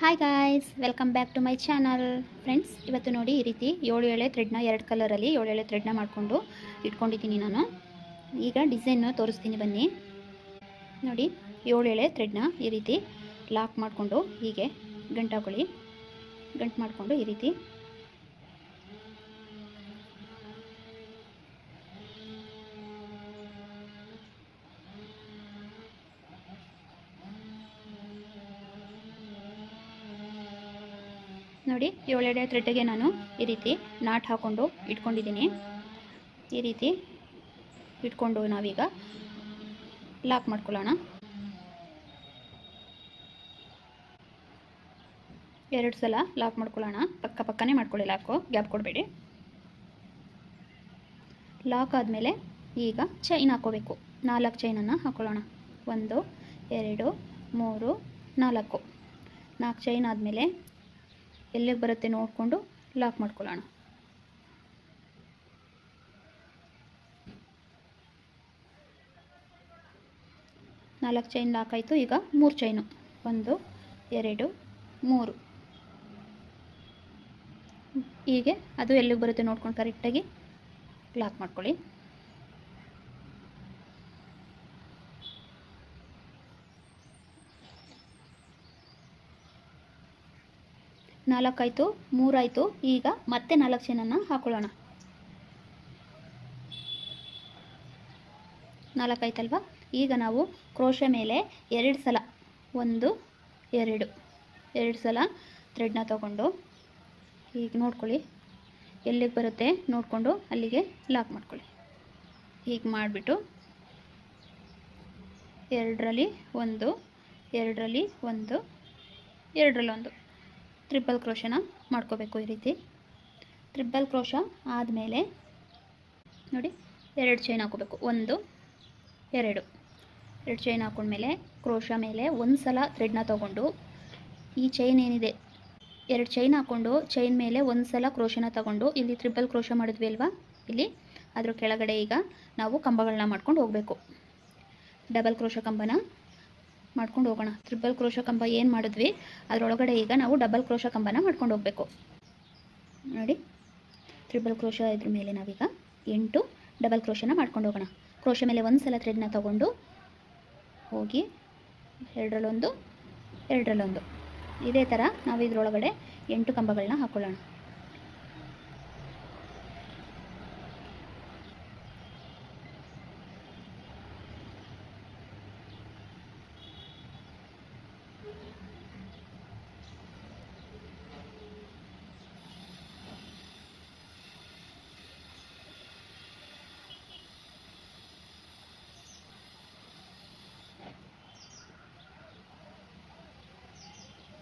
Hi guys welcome back to my channel friends ಇವತ್ತು ನೋಡಿ ಈ ರೀತಿ ಏಳು ಎಳೆ ಥ್ರೆಡ್ನ ಎರಡು ಕಲರಲ್ಲಿ ಏಳು ಎಳೆ ಥ್ರೆಡ್ನ ಮಾಡಿಕೊಂಡು ಇಟ್ಕೊಂಡಿದ್ದೀನಿ ನಾನು. ಈಗ ಡಿಸೈನ್ ತೋರಿಸ್ತೀನಿ ಬನ್ನಿ. ನೋಡಿ, ಏಳು ಎಳೆ ಥ್ರೆಡ್ನ ಈ ರೀತಿ ಲಾಕ್ ಮಾಡಿಕೊಂಡು ಹೀಗೆ ಗಂಟು ಹಾಕೊಳ್ಳಿ ಗಂಟು ಮಾಡಿಕೊಂಡು ಈ ರೀತಿ ನೋಡಿ ಏಳೆಡೆ ಥ್ರೆಡ್ಗೆ ನಾನು ಈ ರೀತಿ ನಾಟ್ ಹಾಕ್ಕೊಂಡು ಇಟ್ಕೊಂಡಿದ್ದೀನಿ. ಈ ರೀತಿ ಇಟ್ಕೊಂಡು ನಾವೀಗ ಲಾಕ್ ಮಾಡ್ಕೊಳ್ಳೋಣ. ಎರಡು ಸಲ ಲಾಕ್ ಮಾಡ್ಕೊಳ್ಳೋಣ. ಪಕ್ಕ ಪಕ್ಕನೇ ಮಾಡ್ಕೊಳ್ಳಿ ಲಾಕು, ಗ್ಯಾಪ್ ಕೊಡಬೇಡಿ. ಲಾಕ್ ಆದಮೇಲೆ ಈಗ ಚೈನ್ ಹಾಕೋಬೇಕು. ನಾಲ್ಕು ಚೈನನ್ನು ಹಾಕೊಳ್ಳೋಣ. ಒಂದು, ಎರಡು, ಮೂರು, ನಾಲ್ಕು. ನಾಲ್ಕು ಚೈನ್ ಆದಮೇಲೆ ಎಲ್ಲಿಗೆ ಬರುತ್ತೆ ನೋಡಿಕೊಂಡು ಲಾಕ್ ಮಾಡ್ಕೊಳ್ಳೋಣ. ನಾಲ್ಕು ಚೈನ್ ಲಾಕ್ ಆಯಿತು, ಈಗ ಮೂರು ಚೈನು ಒಂದು, ಎರಡು, ಮೂರು. ಹೀಗೆ ಅದು ಎಲ್ಲಿಗೆ ಬರುತ್ತೆ ನೋಡ್ಕೊಂಡು ಕರೆಕ್ಟಾಗಿ ಲಾಕ್ ಮಾಡ್ಕೊಳ್ಳಿ. ನಾಲ್ಕಾಯಿತು, ಮೂರಾಯಿತು, ಈಗ ಮತ್ತೆ ನಾಲ್ಕು ಚೈನನ್ನು ಹಾಕೊಳ್ಳೋಣ. ನಾಲ್ಕಾಯ್ತಲ್ವ? ಈಗ ನಾವು ಕ್ರೋಶ ಮೇಲೆ ಎರಡು ಸಲ, ಒಂದು, ಎರಡು ಎರಡು ಸಲ ಥ್ರೆಡ್ನ ತಗೊಂಡು, ಈಗ ನೋಡ್ಕೊಳ್ಳಿ, ಎಲ್ಲಿಗೆ ಬರುತ್ತೆ ನೋಡಿಕೊಂಡು ಅಲ್ಲಿಗೆ ಲಾಕ್ ಮಾಡ್ಕೊಳ್ಳಿ. ಹೀಗೆ ಮಾಡಿಬಿಟ್ಟು, ಎರಡರಲ್ಲಿ ಒಂದು ಎರಡರಲ್ಲಿ ಒಂದು ಎರಡರಲ್ಲಿ ಒಂದು ತ್ರಿಬಲ್ ಕ್ರೋಶನ ಮಾಡ್ಕೋಬೇಕು ಈ ರೀತಿ. ತ್ರಿಬಲ್ ಕ್ರೋಶ ಆದಮೇಲೆ ನೋಡಿ ಎರಡು ಚೈನ್ ಹಾಕೋಬೇಕು ಒಂದು, ಎರಡು. ಎರಡು ಚೈನ್ ಹಾಕೊಂಡ್ಮೇಲೆ ಕ್ರೋಶ ಮೇಲೆ ಒಂದು ಸಲ ಥ್ರೆಡ್ನ ತೊಗೊಂಡು ಈ ಚೈನ್ ಏನಿದೆ, ಎರಡು ಚೈನ್ ಹಾಕ್ಕೊಂಡು ಚೈನ್ ಮೇಲೆ ಒಂದು ಸಲ ಕ್ರೋಶನ ತಗೊಂಡು ಇಲ್ಲಿ ತ್ರಿಬಲ್ ಕ್ರೋಶ ಮಾಡಿದ್ವಿ ಅಲ್ವಾ? ಇಲ್ಲಿ ಅದ್ರ ಕೆಳಗಡೆ ಈಗ ನಾವು ಕಂಬಗಳನ್ನ ಮಾಡ್ಕೊಂಡು ಹೋಗಬೇಕು. ಡಬಲ್ ಕ್ರೋಶ ಕಂಬನ. ಮಾಡ್ಕೊಂಡು ಹೋಗೋಣ. ತ್ರಿಬಲ್ ಕ್ರೋಶ ಕಂಬ ಏನು ಮಾಡಿದ್ವಿ? ಅದರೊಳಗಡೆ ಈಗ ನಾವು ಡಬಲ್ ಕ್ರೋಶ ಕಂಬನ ಮಾಡ್ಕೊಂಡು ಹೋಗಬೇಕು. ನೋಡಿ. ತ್ರಿಬಲ್ ಕ್ರೋಶ ಇದ್ರ ಮೇಲೆ ನಾವೀಗ ಎಂಟು ಡಬಲ್ ಕ್ರೋಶನ ಮಾಡ್ಕೊಂಡು ಹೋಗೋಣ. ಕ್ರೋಶ ಮೇಲೆ ಒಂದು ಸಲ ಥ್ರೆಡ್ನ ತಗೊಂಡು ಹೋಗಿ ಎರಡರಲ್ಲೊಂದು ಎರಡರಲ್ಲೊಂದು. ಇದೇ ಥರ ನಾವು ಇದರೊಳಗಡೆ ಎಂಟು ಕಂಬಗಳನ್ನ ಹಾಕ್ಕೊಳ್ಳೋಣ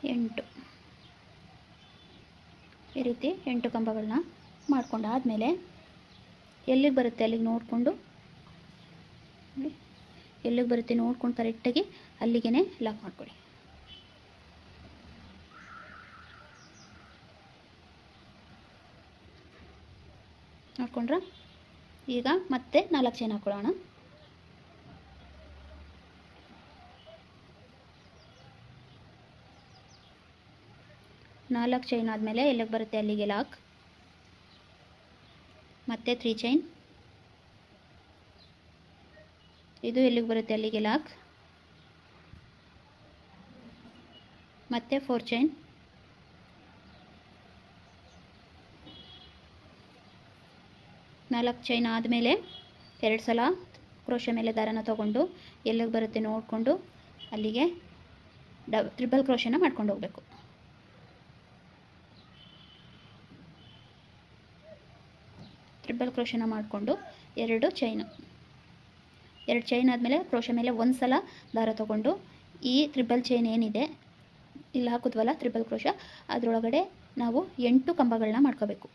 ಎಂಟು. ಈ ರೀತಿ ಎಂಟು ಕಂಬಗಳನ್ನ ಮಾಡ್ಕೊಂಡಾದಮೇಲೆ ಎಲ್ಲಿಗೆ ಬರುತ್ತೆ ಅಲ್ಲಿಗೆ ನೋಡಿಕೊಂಡು ಎಲ್ಲಿಗೆ ಬರುತ್ತೆ ನೋಡ್ಕೊಂಡು ಕರೆಕ್ಟಾಗಿ ಅಲ್ಲಿಗೆ ಲಾಕ್ ಮಾಡ್ಕೊಳ್ಳಿ. ನೋಡ್ಕೊಂಡ್ರ? ಈಗ ಮತ್ತೆ ನಾಲ್ಕು ಚೈನ್ ಹಾಕೊಳ್ಳೋಣ. ನಾಲ್ಕು ಚೈನ್ ಆದಮೇಲೆ ಎಲ್ಲಿಗೆ ಬರುತ್ತೆ ಅಲ್ಲಿಗೆ ಲಾಕ್ ಮತ್ತೆ ತ್ರೀ ಚೈನ್ ಇದು ಎಲ್ಲಿಗೆ ಬರುತ್ತೆ ಅಲ್ಲಿಗೆ ಲಾಕ್ ಮತ್ತೆ ಫೋರ್ ಚೈನ್ ನಾಲ್ಕು ಚೈನ್ ಆದಮೇಲೆ ಎರಡು ಸಲ ಕ್ರೋಶ ಮೇಲೆ ದಾರನ ತೊಗೊಂಡು ಎಲ್ಲಿಗೆ ಬರುತ್ತೆ ನೋಡಿಕೊಂಡು ಅಲ್ಲಿಗೆ ಡಬ್ ತ್ರಿಬಲ್ ಕ್ರೋಶನ ಮಾಡ್ಕೊಂಡು ಹೋಗಬೇಕು. ಟ್ರಿಬಲ್ ಕ್ರೋಶನ ಮಾಡಿಕೊಂಡು ಎರಡು ಚೈನು ಎರಡು ಚೈನ್ ಆದಮೇಲೆ ಕ್ರೋಶ ಮೇಲೆ ಒಂದು ಸಲ ದಾರ ತೊಗೊಂಡು ಈ ತ್ರಿಬಲ್ ಚೈನ್ ಏನಿದೆ, ಇಲ್ಲಿ ಹಾಕಿದ್ವಲ್ಲ ತ್ರಿಬಲ್ ಕ್ರೋಶ, ಅದರೊಳಗಡೆ ನಾವು ಎಂಟು ಕಂಬಗಳನ್ನ ಮಾಡ್ಕೋಬೇಕು.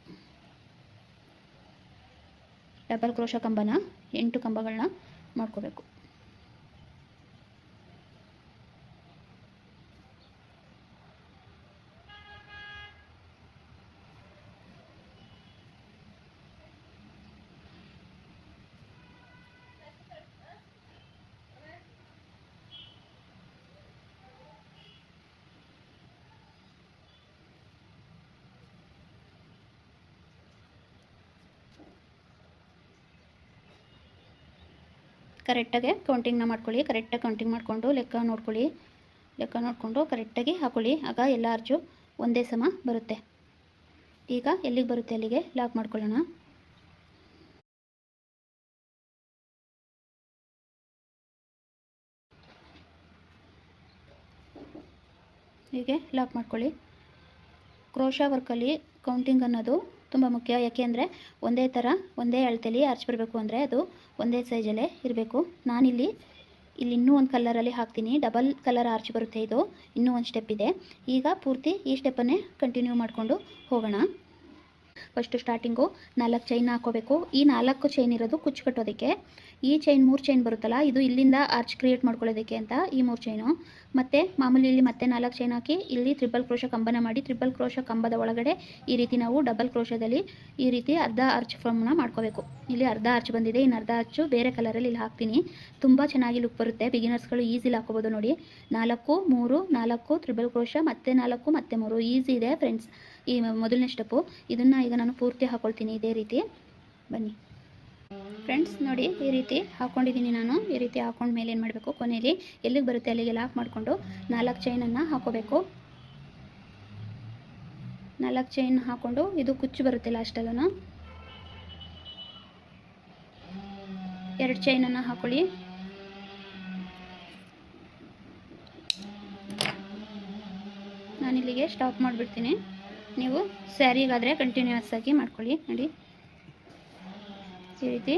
ಡಬಲ್ ಕ್ರೋಶ ಕಂಬನ ಎಂಟು ಕಂಬಗಳನ್ನ ಮಾಡ್ಕೋಬೇಕು. ಕರೆಕ್ಟಾಗಿ ಕೌಂಟಿಂಗ್ನ ಮಾಡ್ಕೊಳ್ಳಿ, ಕರೆಕ್ಟಾಗಿ ಕೌಂಟಿಂಗ್ ಮಾಡಿಕೊಂಡು ಲೆಕ್ಕ ನೋಡ್ಕೊಳ್ಳಿ, ಲೆಕ್ಕ ನೋಡಿಕೊಂಡು ಕರೆಕ್ಟಾಗಿ ಹಾಕೊಳ್ಳಿ. ಆಗ ಎಲ್ಲ ಅರ್ಜು ಒಂದೇ ಸಮ ಬರುತ್ತೆ. ಈಗ ಎಲ್ಲಿಗೆ ಬರುತ್ತೆ ಅಲ್ಲಿಗೆ? ಲಾಕ್ ಮಾಡ್ಕೊಳ್ಳೋಣ. ಹೀಗೆ ಲಾಕ್ ಮಾಡ್ಕೊಳ್ಳಿ. ಕ್ರೋಶಾ ವರ್ಕಲ್ಲಿ ಕೌಂಟಿಂಗ್ ಅನ್ನೋದು ತುಂಬ ಮುಖ್ಯ. ಯಾಕೆಂದರೆ ಒಂದೇ ಥರ ಒಂದೇ ಅಳತೆಯಲ್ಲಿ ಆರ್ಚ್ ಬರಬೇಕು ಅಂದರೆ ಅದು ಒಂದೇ ಸೈಜಲ್ಲೇ ಇರಬೇಕು. ನಾನಿಲ್ಲಿ, ಇಲ್ಲಿ ಇನ್ನೂ ಒಂದು ಕಲರಲ್ಲಿ ಹಾಕ್ತೀನಿ. ಡಬಲ್ ಕಲರ್ ಆರ್ಚ್ ಬರುತ್ತೆ ಇದು. ಇನ್ನೂ ಒಂದು ಸ್ಟೆಪ್ ಇದೆ. ಈಗ ಪೂರ್ತಿ ಈ ಸ್ಟೆಪ್ಪನ್ನೇ ಕಂಟಿನ್ಯೂ ಮಾಡಿಕೊಂಡು ಹೋಗೋಣ. ಫಸ್ಟು ಸ್ಟಾರ್ಟಿಂಗು ನಾಲ್ಕು ಚೈನ್ ಹಾಕೋಬೇಕು. ಈ ನಾಲ್ಕು ಚೈನ್ ಇರೋದು ಕುಚ್ಚು ಕಟ್ಟೋದಕ್ಕೆ. ಈ ಚೈನ್ ಮೂರು ಚೈನ್ ಬರುತ್ತಲ್ಲ, ಇದು ಇಲ್ಲಿಂದ ಆರ್ಚ್ ಕ್ರಿಯೇಟ್ ಮಾಡ್ಕೊಳ್ಳೋದಕ್ಕೆ ಅಂತ ಈ ಮೂರು ಚೈನು ಮತ್ತು ಮಾಮೂಲಿ ಇಲ್ಲಿ ಮತ್ತೆ ನಾಲ್ಕು ಚೈನ್ ಹಾಕಿ, ಇಲ್ಲಿ ತ್ರಿಬಲ್ ಕ್ರೋಶ ಕಂಬನ ಮಾಡಿ ತ್ರಿಬಲ್ ಕ್ರೋಶ ಕಂಬದ ಒಳಗಡೆ ಈ ರೀತಿ ನಾವು ಡಬಲ್ ಕ್ರೋಶದಲ್ಲಿ ಈ ರೀತಿ ಅರ್ಧ ಆರ್ಚ್ ಫಾರ್ಮ್ನ ಮಾಡ್ಕೋಬೇಕು. ಇಲ್ಲಿ ಅರ್ಧ ಆರ್ಚ್ ಬಂದಿದೆ, ಇನ್ನು ಅರ್ಧ ಆರ್ಚು ಬೇರೆ ಕಲರಲ್ಲಿ ಇಲ್ಲಿ ಹಾಕ್ತೀನಿ. ತುಂಬ ಚೆನ್ನಾಗಿ ಲುಕ್ ಬರುತ್ತೆ. ಬಿಗಿನರ್ಸ್ಗಳು ಈಸಿಲಿ ಹಾಕೋಬೋದು ನೋಡಿ. ನಾಲ್ಕು, ಮೂರು, ನಾಲ್ಕು ತ್ರಿಬಲ್ ಕ್ರೋಶ ಮತ್ತೆ ನಾಲ್ಕು, ಮತ್ತೆ ಮೂರು. ಈಸಿ ಇದೆ ಫ್ರೆಂಡ್ಸ್ ಈ ಮೊದಲನೇ ಸ್ಟೆಪ್ಪು ಇದನ್ನು ಈಗ ನಾನು ಪೂರ್ತಿ ಹಾಕೊಳ್ತೀನಿ ಇದೇ ರೀತಿ. ಬನ್ನಿ. ಫ್ರೆಂಡ್ಸ್ ನೋಡಿ, ಈ ರೀತಿ ಹಾಕ್ಕೊಂಡಿದ್ದೀನಿ ನಾನು. ಈ ರೀತಿ ಹಾಕೊಂಡ ಮೇಲೆ ಏನು ಮಾಡಬೇಕು? ಕೊನೆಯಲ್ಲಿ ಎಲ್ಲಿಗೆ ಬರುತ್ತೆ? ಅಲ್ಲಿಗೆ ಲಾಕ್ ಮಾಡಿಕೊಂಡು ನಾಲ್ಕು ಚೈನನ್ನು ಹಾಕೋಬೇಕು. ನಾಲ್ಕು ಚೈನ್ ಹಾಕ್ಕೊಂಡು ಇದು ಕುಚ್ಚು ಬರುತ್ತೆ ಲಾಸ್ಟಲ್ಲೂ ಎರಡು ಚೈನನ್ನು ಹಾಕೊಳ್ಳಿ. ನಾನಿಲ್ಲಿಗೆ ಸ್ಟಾಪ್ ಮಾಡಿಬಿಡ್ತೀನಿ. ನೀವು ಸ್ಯಾರಿಗಾದರೆ ಕಂಟಿನ್ಯೂಸ್ ಆಗಿ ಮಾಡ್ಕೊಳ್ಳಿ, ನೋಡಿ. ಈ ರೀತಿ.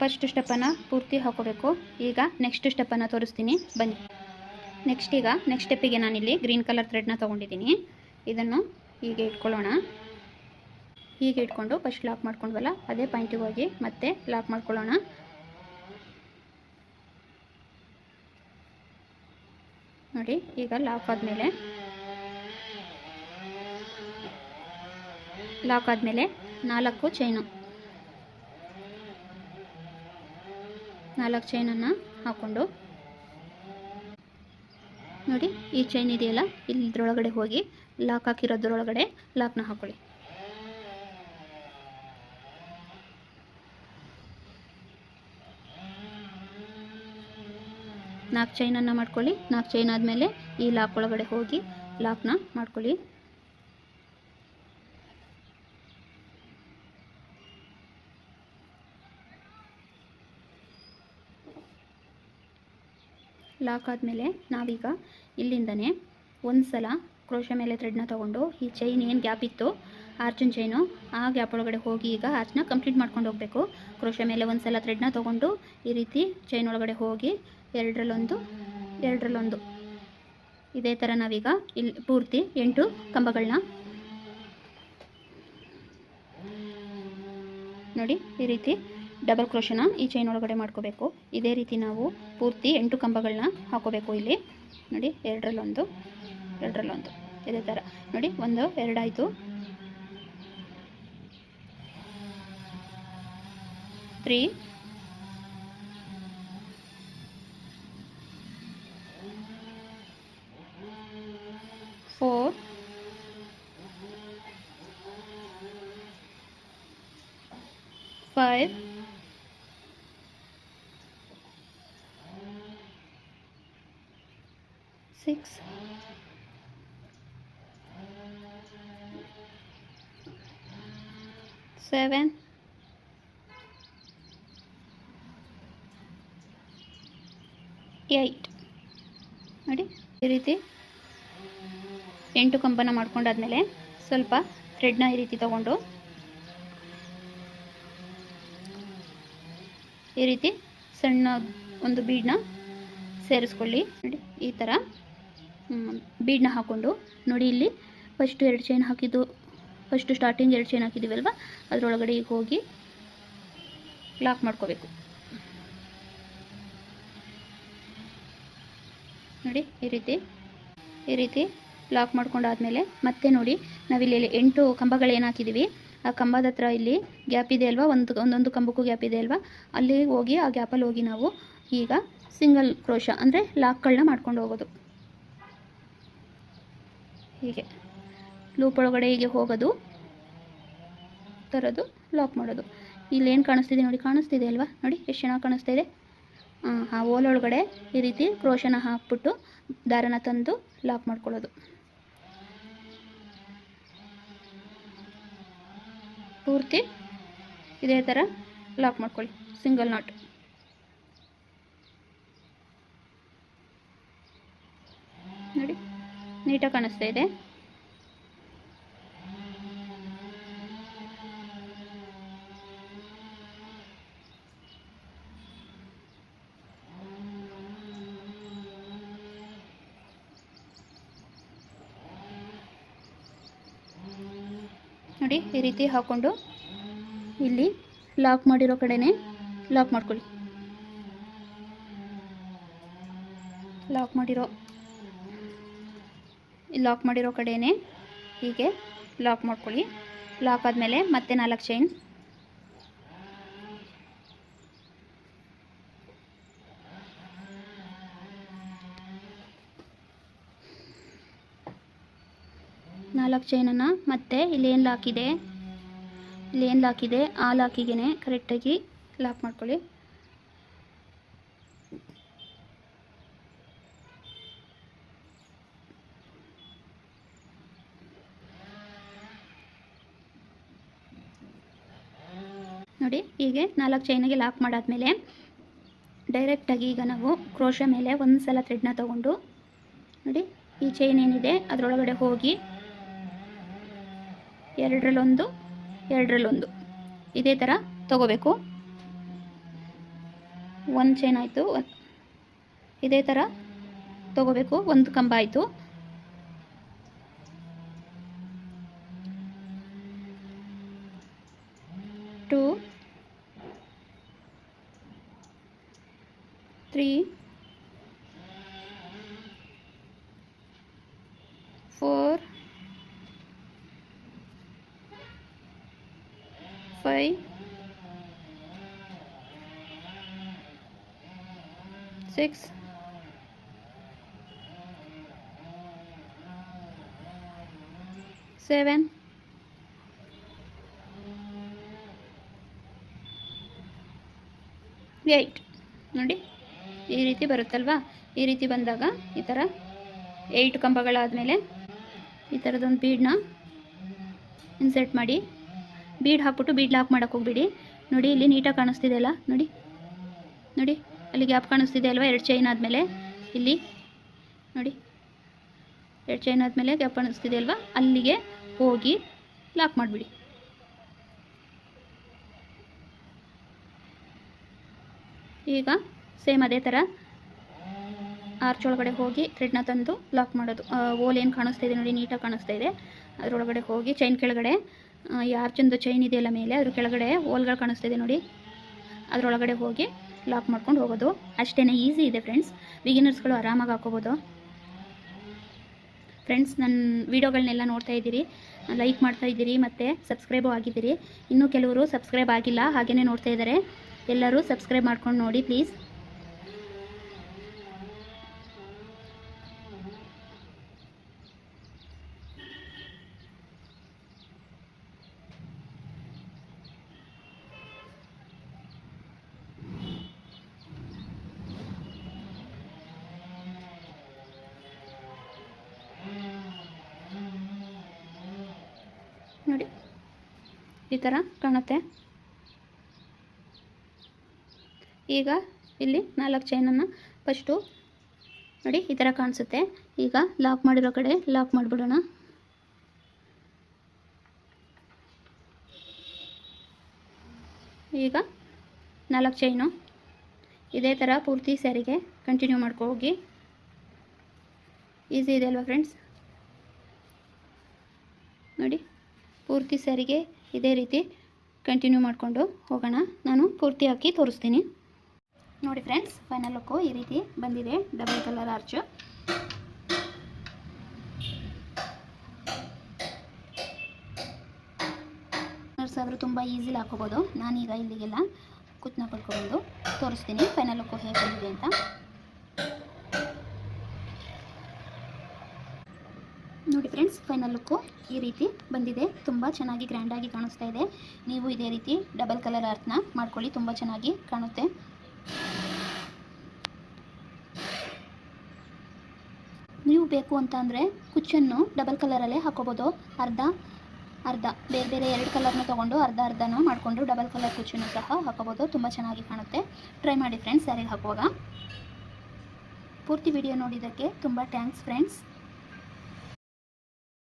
ಫಸ್ಟ್ ಸ್ಟೆಪ್ಪನ್ನು ಪೂರ್ತಿ ಹಾಕೋಬೇಕು. ಈಗ ನೆಕ್ಸ್ಟ್ ಸ್ಟೆಪ್ಪನ್ನು ತೋರಿಸ್ತೀನಿ. ಬನ್ನಿ. ನೆಕ್ಸ್ಟ್ ಈಗ ನೆಕ್ಸ್ಟ್ ಸ್ಟೆಪ್ಪಿಗೆ ನಾನಿಲ್ಲಿ ಗ್ರೀನ್ ಕಲರ್ ಥ್ರೆಡ್ನ ತೊಗೊಂಡಿದ್ದೀನಿ. ಇದನ್ನು ಹೀಗೆ ಇಟ್ಕೊಳ್ಳೋಣ. ಹೀಗೆ ಇಟ್ಕೊಂಡು ಫಸ್ಟ್ ಲಾಕ್ ಮಾಡ್ಕೊಂಡ್ವಲ್ಲ, ಅದೇ ಪಾಯಿಂಟಿಗೆ ಹೋಗಿ ಮತ್ತೆ ಲಾಕ್ ಮಾಡ್ಕೊಳ್ಳೋಣ. ನೋಡಿ, ಈಗ ಲಾಕ್ ಆದಮೇಲೆ ಲಾಕ್ ಆದಮೇಲೆ ನಾಲ್ಕು ಚೈನು. ನಾಲ್ಕು ಚೈನನ್ನು ಹಾಕ್ಕೊಂಡು. ನೋಡಿ, ಈ ಚೈನ್ ಇದೆಯಲ್ಲ? ಇದ್ರೊಳಗಡೆ ಹೋಗಿ ಲಾಕ್ ಹಾಕಿರೋದ್ರೊಳಗಡೆ ಲಾಕ್ನ ಹಾಕೊಳ್ಳಿ. ನಾಲ್ಕು ಚೈನನ್ನು ಮಾಡ್ಕೊಳ್ಳಿ. ನಾಲ್ಕು ಚೈನ್ ಆದಮೇಲೆ ಈ ಲಾಕ್ ಒಳಗಡೆ ಹೋಗಿ ಲಾಕ್ನ ಮಾಡ್ಕೊಳ್ಳಿ. ಲಾಕ್ ಆದಮೇಲೆ ನಾವೀಗ ಇಲ್ಲಿಂದನೇ ಒಂದು ಸಲ ಕ್ರೋಶ ಮೇಲೆ ಥ್ರೆಡ್ನ ತೊಗೊಂಡು ಈ ಚೈನ್ ಏನು ಗ್ಯಾಪ್ ಇತ್ತು ಆರ್ಚಿನ ಚೈನು ಆ ಗ್ಯಾಪ್ ಒಳಗಡೆ ಹೋಗಿ ಈಗ ಆರ್ಚನ್ನ ಕಂಪ್ಲೀಟ್ ಮಾಡ್ಕೊಂಡು ಹೋಗಬೇಕು. ಕ್ರೋಶ ಮೇಲೆ ಒಂದು ಸಲ ಥ್ರೆಡ್ನ ತೊಗೊಂಡು ಈ ರೀತಿ ಚೈನ್ ಒಳಗಡೆ ಹೋಗಿ ಎರಡರಲ್ಲೊಂದು ಎರಡರಲ್ಲೊಂದು. ಇದೇ ಥರ ನಾವೀಗ ಇಲ್ಲಿ ಪೂರ್ತಿ ಎಂಟು ಕಂಬಗಳನ್ನ ನೋಡಿ ಈ ರೀತಿ ಡಬಲ್ ಕ್ರೋಶನ ಈ ಚೈನ್ ಒಳಗಡೆ ಮಾಡ್ಕೋಬೇಕು. ಇದೇ ರೀತಿ ನಾವು ಪೂರ್ತಿ ಎಂಟು ಕಂಬಗಳನ್ನ ಹಾಕೋಬೇಕು ಇಲ್ಲಿ. ನೋಡಿ ಎರಡರಲ್ಲೊಂದು ಎರಡರಲ್ಲೊಂದು. ಇದೇ ಥರ ನೋಡಿ ಒಂದು ಎರಡಾಯಿತು. Three four five, six, seven, eight ನೋಡಿ ಈ ರೀತಿ ಎಂಟು ಕಂಬನ ಮಾಡ್ಕೊಂಡಾದ್ಮೇಲೆ ಸ್ವಲ್ಪ ಥ್ರೆಡ್ನ ಈ ರೀತಿ ತಗೊಂಡು ಈ ರೀತಿ ಸಣ್ಣ ಒಂದು ಬೀಡನ್ನ ಸೇರಿಸ್ಕೊಳ್ಳಿ. ನೋಡಿ ಈ ಥರ ಬೀಡನ್ನ ಹಾಕ್ಕೊಂಡು ನೋಡಿ ಇಲ್ಲಿ ಫಸ್ಟು ಎರಡು ಚೈನ್ ಹಾಕಿದ್ದು ಫಸ್ಟು ಸ್ಟಾರ್ಟಿಂಗ್ ಎರಡು ಚೈನ್ ಹಾಕಿದ್ದೀವಲ್ವ? ಅದರೊಳಗಡೆ ಈಗ ಹೋಗಿ ಲಾಕ್ ಮಾಡ್ಕೋಬೇಕು. ನೋಡಿ, ಈ ರೀತಿ ಈ ರೀತಿ ಲಾಕ್ ಮಾಡ್ಕೊಂಡಾದ್ಮೇಲೆ ಮತ್ತೆ ನೋಡಿ, ನಾವಿಲ್ಲಿ ಎಂಟು ಕಂಬಗಳು ಏನು ಹಾಕಿದ್ದೀವಿ ಆ ಕಂಬದ ಹತ್ರ ಇಲ್ಲಿ ಗ್ಯಾಪ್ ಇದೆ ಅಲ್ವಾ? ಒಂದು, ಒಂದೊಂದು ಕಂಬಕ್ಕೂ ಗ್ಯಾಪ್ ಇದೆ ಅಲ್ವಾ? ಅಲ್ಲಿ ಹೋಗಿ ಆ ಗ್ಯಾಪಲ್ಲಿ ಹೋಗಿ ನಾವು ಈಗ ಸಿಂಗಲ್ ಕ್ರೋಶ ಅಂದರೆ ಲಾಕ್ಗಳನ್ನ ಮಾಡ್ಕೊಂಡು ಹೋಗೋದು. ಹೀಗೆ. ಲೂಪ್ ಒಳಗಡೆ ಹೀಗೆ ಹೋಗೋದು, ತರೋದು, ಲಾಕ್ ಮಾಡೋದು. ಇಲ್ಲೇನು ಕಾಣಿಸ್ತಿದೆ ನೋಡಿ, ಕಾಣಿಸ್ತಿದೆ ಅಲ್ವಾ? ನೋಡಿ, ಎಷ್ಟು ಚೆನ್ನಾಗಿ ಕಾಣಿಸ್ತಾ ಇದೆ. ಆ ಹೋಲ್ ಒಳಗಡೆ ಈ ರೀತಿ ಕ್ರೋಶನ ಹಾಕ್ಬಿಟ್ಟು ದಾರನ ತಂದು ಲಾಕ್ ಮಾಡ್ಕೊಳ್ಳೋದು. ಪೂರ್ತಿ ಇದೇ ಥರ ಲಾಕ್ ಮಾಡ್ಕೊಳ್ಳಿ, ಸಿಂಗಲ್ ನಾಟ್. ನೋಡಿ. ನೀಟಾಗಿ ಕಾಣಿಸ್ತಾ ಇದೆ. ನೋಡಿ, ಈ ರೀತಿ ಹಾಕೊಂಡು ಇಲ್ಲಿ ಲಾಕ್ ಮಾಡಿರೋ ಕಡೆನೆ ಲಾಕ್ ಮಾಡ್ಕೊಳ್ಳಿ. ಲಾಕ್ ಮಾಡಿರೋ ಲಾಕ್ ಮಾಡಿರೋ ಕಡೆಯೇ ಹೀಗೆ ಲಾಕ್ ಮಾಡ್ಕೊಳ್ಳಿ. ಲಾಕ್ ಆದಮೇಲೆ ಮತ್ತೆ ನಾಲ್ಕು ಚೈನ್ ನಾಲ್ಕು ಚೈನನ್ನು ಮತ್ತೆ ಇಲ್ಲೇನು ಲಾಕಿದೆ ಇಲ್ಲೇನು ಲಾಕಿದೆ ಆ ಲಾಕಿಗೆ ಕರೆಕ್ಟಾಗಿ ಲಾಕ್ ಮಾಡ್ಕೊಳ್ಳಿ ನೋಡಿ ಹೀಗೆ ನಾಲ್ಕು ಚೈನಿಗೆ ಲಾಕ್ ಮಾಡಾದ್ಮೇಲೆ ಡೈರೆಕ್ಟಾಗಿ ಈಗ ನಾವು ಕ್ರೋಶ ಮೇಲೆ ಒಂದು ಸಲ ಥ್ರೆಡ್ನ ತೊಗೊಂಡು ನೋಡಿ ಈ ಚೈನ್ ಏನಿದೆ ಅದರೊಳಗಡೆ ಹೋಗಿ ಎರಡರಲ್ಲೊಂದು ಎರಡರಲ್ಲೊಂದು. ಇದೇ ಥರ ತಗೋಬೇಕು. ಒಂದು ಚೈನ್ ಆಯಿತು ಇದೇ ಥರ ತಗೋಬೇಕು. ಒಂದು ಕಂಬ ಆಯಿತು two three four five six seven eight ನೋಡಿ ಈ ರೀತಿ ಬರುತ್ತಲ್ವಾ? ಈ ರೀತಿ ಬಂದಾಗ ಈ ಥರ ಏಯ್ಟ್ ಕಂಬಗಳಾದಮೇಲೆ ಈ ಥರದೊಂದು ಬೀಡನ್ನ ಇನ್ಸರ್ಟ್ ಮಾಡಿ. ಬೀಡ್ ಹಾಕ್ಬಿಟ್ಟು ಬೀಡ್ ಲಾಕ್ ಮಾಡೋಕೆ ಹೋಗ್ಬಿಡಿ. ನೋಡಿ, ಇಲ್ಲಿ ನೀಟಾಗಿ ಕಾಣಿಸ್ತಿದೆ ಅಲ್ಲ? ನೋಡಿ ನೋಡಿ, ಅಲ್ಲಿ ಗ್ಯಾಪ್ ಕಾಣಿಸ್ತಿದೆ ಅಲ್ವಾ? ಎರಡು ಚೈನ್ ಆದಮೇಲೆ ಇಲ್ಲಿ, ನೋಡಿ, ಎರಡು ಚೈನ್ ಆದಮೇಲೆ ಗ್ಯಾಪ್ ಕಾಣಿಸ್ತಿದೆ ಅಲ್ವಾ? ಅಲ್ಲಿಗೆ ಹೋಗಿ ಲಾಕ್ ಮಾಡಿಬಿಡಿ. ಈಗ ಸೇಮ್ ಅದೇ ಥರ ಆರ್ಚ್ ಒಳಗಡೆ ಹೋಗಿ ಥ್ರೆಡ್ನ ತಂದು ಲಾಕ್ ಮಾಡೋದು. ಓಲ್ ಏನು ಕಾಣಿಸ್ತಾ ಇದೆ ನೋಡಿ, ನೀಟಾಗಿ ಕಾಣಿಸ್ತಾ ಇದೆ. ಅದರೊಳಗಡೆ ಹೋಗಿ ಚೈನ್ ಕೆಳಗಡೆ ಈ ಆರ್ಚಿಂದು ಚೈನ್ ಇದೆಯಲ್ಲ ಮೇಲೆ, ಅದ್ರ ಕೆಳಗಡೆ ಓಲ್ಗಳು ಕಾಣಿಸ್ತಾ ಇದೆ ನೋಡಿ. ಅದರೊಳಗಡೆ ಹೋಗಿ ಲಾಕ್ ಮಾಡ್ಕೊಂಡು ಹೋಗೋದು. ಅಷ್ಟೇ ಈಸಿ ಇದೆ ಫ್ರೆಂಡ್ಸ್. ಬಿಗಿನರ್ಸ್ಗಳು ಆರಾಮಾಗಿ ಹಾಕೋಬೋದು. ಫ್ರೆಂಡ್ಸ್ ನನ್ನ ವೀಡಿಯೋಗಳನ್ನೆಲ್ಲ ನೋಡ್ತಾ ಇದ್ದೀರಿ, ಲೈಕ್ ಮಾಡ್ತಾ ಇದ್ದೀರಿ, ಮತ್ತು ಸಬ್ಸ್ಕ್ರೈಬು ಆಗಿದ್ದೀರಿ. ಇನ್ನೂ ಕೆಲವರು ಸಬ್ಸ್ಕ್ರೈಬ್ ಆಗಿಲ್ಲ ಹಾಗೆಯೇ ನೋಡ್ತಾ ಇದ್ದಾರೆ. ಎಲ್ಲರೂ ಸಬ್ಸ್ಕ್ರೈಬ್ ಮಾಡ್ಕೊಂಡು ನೋಡಿ, ಪ್ಲೀಸ್ ನೋಡಿ ಈ ಥರ ಕಾಣುತ್ತೆ. ಈಗ ಇಲ್ಲಿ ನಾಲ್ಕು ಚೈನನ್ನು ಫಸ್ಟು ನೋಡಿ ಈ ಥರ ಕಾಣಿಸುತ್ತೆ. ಈಗ ಲಾಕ್ ಮಾಡಿರೋ ಕಡೆ ಲಾಕ್ ಮಾಡಿಬಿಡೋಣ. ಈಗ ನಾಲ್ಕು ಚೈನು ಇದೇ ಥರ ಪೂರ್ತಿ ಸ್ಯಾರಿಗೆ ಕಂಟಿನ್ಯೂ ಮಾಡ್ಕೊ ಹೋಗಿ. ಈಸಿ ಇದೆ ಅಲ್ವಾ ಫ್ರೆಂಡ್ಸ್ ನೋಡಿ ಪೂರ್ತಿ ಸ್ಯಾರಿಗೆ ಇದೇ ರೀತಿ ಕಂಟಿನ್ಯೂ ಮಾಡಿಕೊಂಡು ಹೋಗೋಣ. ನಾನು ಪೂರ್ತಿ ಹಾಕಿ ತೋರಿಸ್ತೀನಿ. ನೋಡಿ ಫ್ರೆಂಡ್ಸ್ ಫೈನಲ್ ಲುಕ್ಕು ಈ ರೀತಿ ಬಂದಿದೆ. ಡಬಲ್ ಕಲರ್ ಆರ್ಚು ಅವರು ತುಂಬ ಈಸಿಲಿ ಹಾಕೋಬೋದು ನಾನೀಗ ಇಲ್ಲಿಗೆಲ್ಲ ಕುತ್ನ ತೋರಿಸ್ತೀನಿ. ಫೈನಲ್ ಲುಕ್ಕು ಹೇಗೆ ಬಂದಿದೆ ಅಂತ ನೋಡಿ ಫ್ರೆಂಡ್ಸ್ ಫೈನಲ್ ಲುಕ್ಕು ಈ ರೀತಿ ಬಂದಿದೆ. ತುಂಬ ಚೆನ್ನಾಗಿ ಗ್ರ್ಯಾಂಡಾಗಿ ಕಾಣಿಸ್ತಾ ಇದೆ. ನೀವು ಇದೇ ರೀತಿ ಡಬಲ್ ಕಲರ್ ಅರ್ಥನ ಮಾಡ್ಕೊಳ್ಳಿ, ತುಂಬ ಚೆನ್ನಾಗಿ ಕಾಣುತ್ತೆ. ನೀವು ಬೇಕು ಅಂತ ಅಂದರೆ ಕುಚ್ಚನ್ನು ಡಬಲ್ ಕಲರಲ್ಲೇ ಹಾಕೋಬೋದು ಅರ್ಧ ಅರ್ಧ, ಬೇರೆ ಬೇರೆ ಎರಡು ಕಲರ್ನ ತೊಗೊಂಡು ಅರ್ಧ ಅರ್ಧನ ಮಾಡಿಕೊಂಡು ಡಬಲ್ ಕಲರ್ ಕುಚ್ಚನ್ನು ಸಹ ಹಾಕೋಬೋದು ತುಂಬ ಚೆನ್ನಾಗಿ ಕಾಣುತ್ತೆ. ಟ್ರೈ ಮಾಡಿ ಫ್ರೆಂಡ್ಸ್ ಸ್ಯಾರಿಗೆ ಹಾಕುವಾಗ. ಪೂರ್ತಿ ವಿಡಿಯೋ ನೋಡಿದ್ದಕ್ಕೆ ತುಂಬ ಥ್ಯಾಂಕ್ಸ್ ಫ್ರೆಂಡ್ಸ್